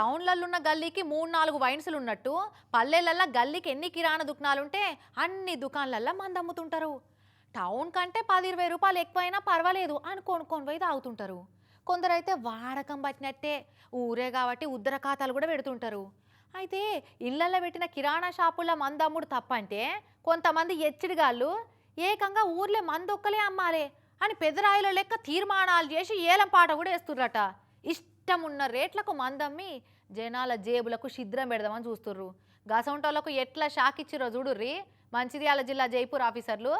టౌన్లలో ఉన్న గల్లీకి మూడు నాలుగు వైన్సులు ఉన్నట్టు పల్లెలల్లో గల్లీకి ఎన్ని కిరాణా దుకాణాలుంటే అన్ని దుకాణాలల్లో మంది అమ్ముతుంటారు టౌన్ కంటే పది ఇరవై రూపాయలు ఎక్కువైనా పర్వాలేదు అని కొనుక్కొని పోయి తాగుతుంటారు. కొందరైతే వాడకం పట్టినట్టే ఊరే కాబట్టి ఉద్దర ఖాతాలు కూడా పెడుతుంటారు. అయితే ఇళ్ళలో పెట్టిన కిరాణా షాపుల్లో మందమ్ముడు తప్పంటే కొంతమంది ఎచ్చిడిగాళ్ళు ఏకంగా ఊర్లే మందొక్కలే అమ్మాలే అని పెదరాయిల లెక్క తీర్మానాలు చేసి ఏలం పాట కూడా వేస్తుర్రట. ఇష్ట ఉన్న రేట్లకు మందమ్మి జనాల జేబులకు శిద్రం పెడదామని చూస్తుర్రు. గసంటోళ్ళకు ఎట్లా షాక్ ఇచ్చిరో చూడుర్రి మంచిర్యాల జిల్లా జైపూర్ ఆఫీసర్లు.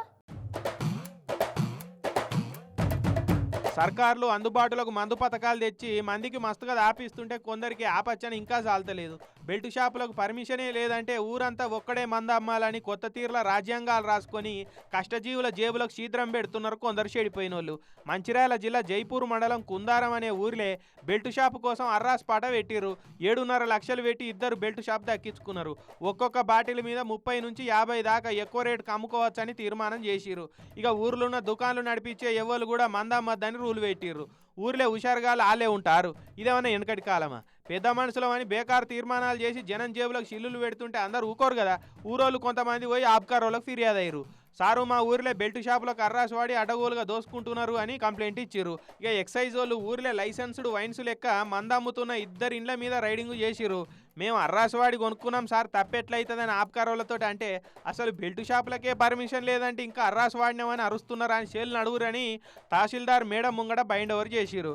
సర్కార్లు అందుబాటులోకి మందు పథకాలు తెచ్చి మందికి మస్తుగా దాపిస్తుంటే కొందరికి ఆపచ్చని ఇంకా చాలతలేదు బెల్ట్ షాపులకు పర్మిషనే లేదంటే ఊరంతా ఒక్కడే మంద అమ్మాలని కొత్త తీరుల రాజ్యాంగాలు రాసుకొని కష్టజీవుల జేబులకు శీద్రం పెడుతున్నారు కొందరు చెడిపోయిన వాళ్ళు మంచిర్యాల జిల్లా జైపూర్ మండలం కుందారం అనే ఊర్లే బెల్ట్ షాపు కోసం అర్రాస్ పాట పెట్టిర్రు. ఏడున్నర లక్షలు పెట్టి ఇద్దరు బెల్ట్ షాప్ దక్కించుకున్నారు. ఒక్కొక్క బాటిల్ మీద ముప్పై నుంచి యాభై దాకా ఎక్కువ రేటుకి అమ్ముకోవచ్చని తీర్మానం చేసిరు ఇక ఊర్లో ఉన్న దుకాణాలు నడిపించే ఎవరు కూడా మందమ్మద్దని రూల్ పెట్టిర్రు. ఊర్లే హుషారుగాలు ఆలే ఉంటారు. ఇదేమన్నా వెనకటి కాలమా? పెద్ద మనుషులం అని తీర్మానాలు చేసి జనం జేబులకు చిల్లులు పెడుతుంటే అందరు ఊకోరు కదా? ఊరోళ్ళు కొంతమంది పోయి ఆబ్కారోళ్ళకి ఫిర్యాదు అయ్యారు సారు మా ఊర్లో బెల్ట్ షాపులకు అర్రాసు వాడి అడగోలుగా దోసుకుంటున్నారు అని కంప్లైంట్ ఇచ్చిర్రు. ఇక ఎక్సైజ్ వాళ్ళు ఊర్లో లైసెన్స్డ్ వైన్స్ లెక్క మందమ్ముతున్న ఇద్దరు ఇండ్ల మీద రైడింగ్ చేసిరు మేము అర్రాసువాడి కొనుక్కున్నాం సార్ తప్పెట్లయితుందని ఆబ్కారోళ్ళతో అంటే అసలు బెల్ట్ షాపులకే పర్మిషన్ లేదంటే ఇంకా అర్రాసువాడినేమని అరుస్తున్నారా అని షేలు నడుగురని తహసీల్దార్ మేడం ముంగట బైండ్ ఓవర్ చేసిరు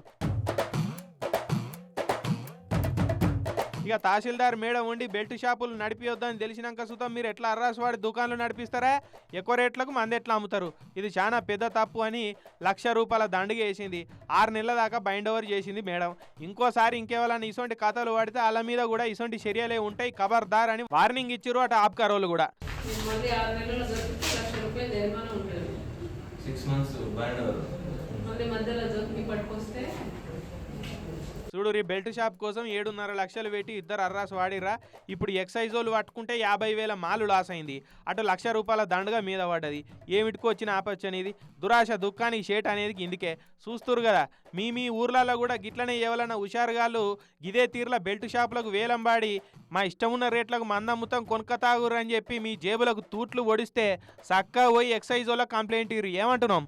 ఇక తహసీల్దార్ మేడం ఉండి బెల్ట్ షాపులు నడిపియొద్దని తెలిసినాక సుతం మీరు ఎట్లా అర్రాసు వాడి దుకాణాలు నడిపిస్తారా? ఎక్కువ రేట్లకు మంది ఎట్లా అమ్ముతారు? ఇది చాలా పెద్ద తప్పు అని లక్ష రూపాయల దండగ వేసింది. ఆరు నెలల దాకా బైండ్ ఓవర్ చేసింది మేడం. ఇంకోసారి ఇంకేవాళ్ళని ఇసొంటి కథలు పడితే వాళ్ళ మీద కూడా ఇసొంటి చర్యలే ఉంటాయి. ఖబర్దార్ అని వార్నింగ్ ఇచ్చిర్రు అటు ఆప్కారోళ్ళు కూడా. సిక్స్ మంత్స్ మధ్యలో పట్టుకొస్తే చూడు రీ బెల్ట్ షాప్ కోసం ఏడున్నర లక్షలు పెట్టి ఇద్దరు అర్రాస్ వాడిరా ఇప్పుడు ఎక్సైజ్ వాళ్ళు పట్టుకుంటే యాభై వేల మాలు లాస్ అయింది. అటు లక్ష రూపాయల దండగా మీద పడ్డది. ఏమిటికి వచ్చిన ఆపచ్చు అనేది. దురాశ దుఃఖానికి షేట్ అనేది ఇందుకే చూస్తురు కదా మీ మీ ఊర్లలో కూడా గిట్లనే ఎవరన్నా హుషారుగాళ్ళు ఇదే తీర్ల బెల్ట్ షాపులకు వేలం పాడి మా ఇష్టం ఉన్న రేట్లకు మందమ్ముతాం కొనుక్కతాగురు అని చెప్పి మీ జేబులకు తూట్లు ఒడిస్తే చక్కగా పోయి ఎక్సైజ్ వాళ్ళకి కంప్లైంట్ ఇరు ఏమంటున్నాం?